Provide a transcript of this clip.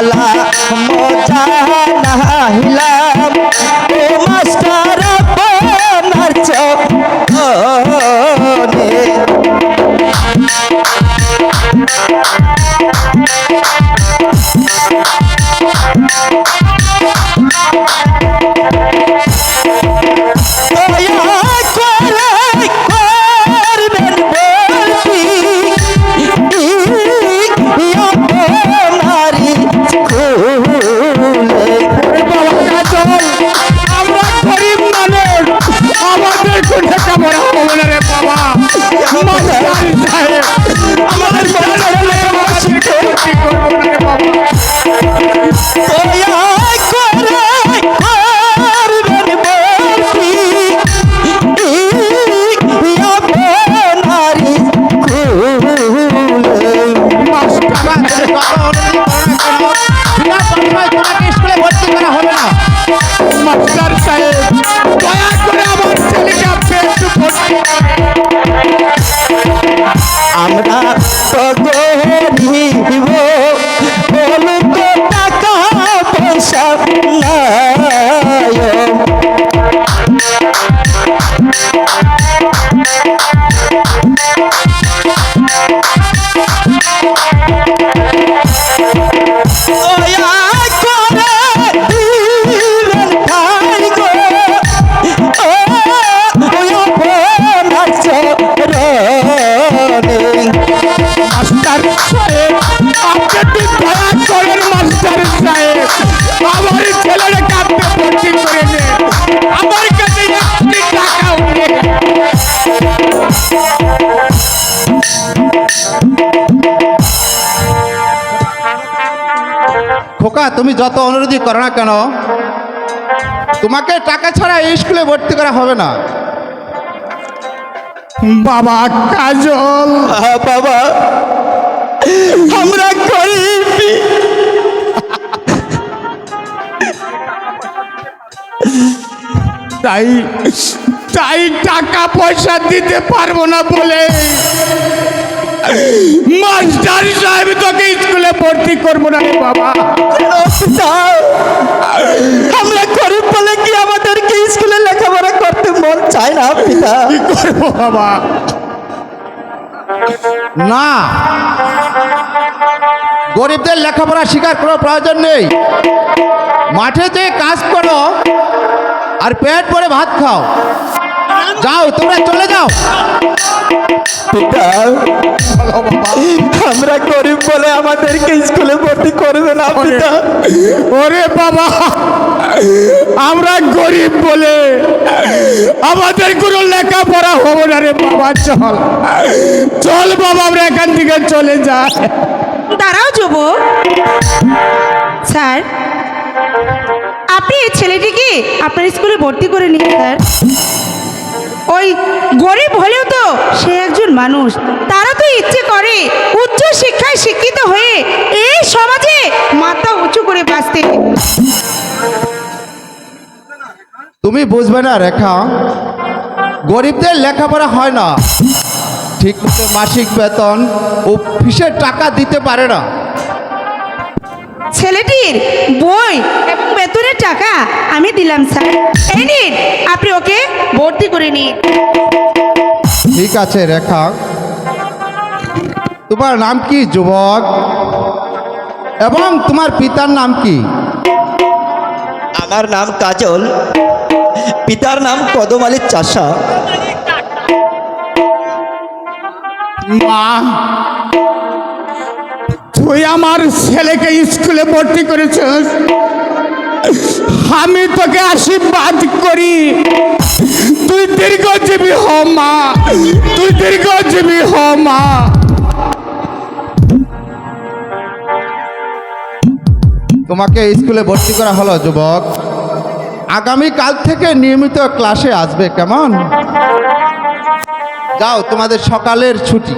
জ্বালা মজা নাহিলাম ও মাস্টার আপনার চোখে দয়া মাস্টার সাহেব দয়া করে আমার ছেলেকে আপনি একটু আমরা খোকা তুমি যত অনুরোধই করো না কেন তোমাকে টাকা ছাড়া এই স্কুলে ভর্তি করা হবে না। বাবা কাজল। বাবা। আমরা গরিব। তাই তাই টাকা পয়সা দিতে পারব না বলে। মাস্টার সাহেব তোকে স্কুলে ভর্তি করব না বাবা। আমরা গরিব বলে কি আমাদেরকে স্কুলে লেখাপড়া করতে মন চায় না পিতা? কি করব বাবা? না। গরিবদের লেখাপড়া শেখার কোনো প্রয়োজন নেই। মাঠে যে কাজ করো আর পেট ভরে ভাত খাও। যাও তোমরা চলে যাও। পিতা আমরা গরিব বলে আমাদেরকে স্কুলে ভর্তি করবে না পিতা। ওরে বাবা আমরা গরিব বলে আমাদের কোনো লেখাপড়া হব না রে বাবা চল। চল বাবা আমরা এখান থেকে চলে যাই। দাঁড়াও যুবক। স্যার আপনি এই ছেলেটিকে আপনার স্কুলে ভর্তি করে নিন স্যার। ওই গরিব হলেও তো সে একজন মানুষ। তারা তো ইচ্ছে করে উচ্চ শিক্ষায় শিক্ষিত হয়ে এই সমাজে মাথা উঁচু করে বাঁচতে। তুমি বুঝবে না রেখা, গরিবদের লেখাপড়া হয় না। ঠিক মতো মাসিক বেতন ও ফিসের টাকা দিতে পারে না। ছেলেটির বই এবং বেতনের টাকা আমি দিলাম স্যার। এই নিন আপনি ওকে ভর্তি করে নিন। ঠিক আছে রেখা। তোমার নাম কি যুবক? এবং তোমার পিতার নাম কি? আমার নাম কাজল। পিতার নাম কদম আলী চাষা। মা তুই আমার ছেলেকে স্কুলে ভর্তি করেছিস? আমি তোকে আশীর্বাদ করি। তুই দীর্ঘজীবী হ মা। তুই দীর্ঘজীবী হ মা। তোমাকে স্কুলে ভর্তি করা হলো যুবক। আগামী কাল থেকে নিয়মিত ক্লাসে আসবে কেমন? যাও তোমাদের সকালের ছুটি।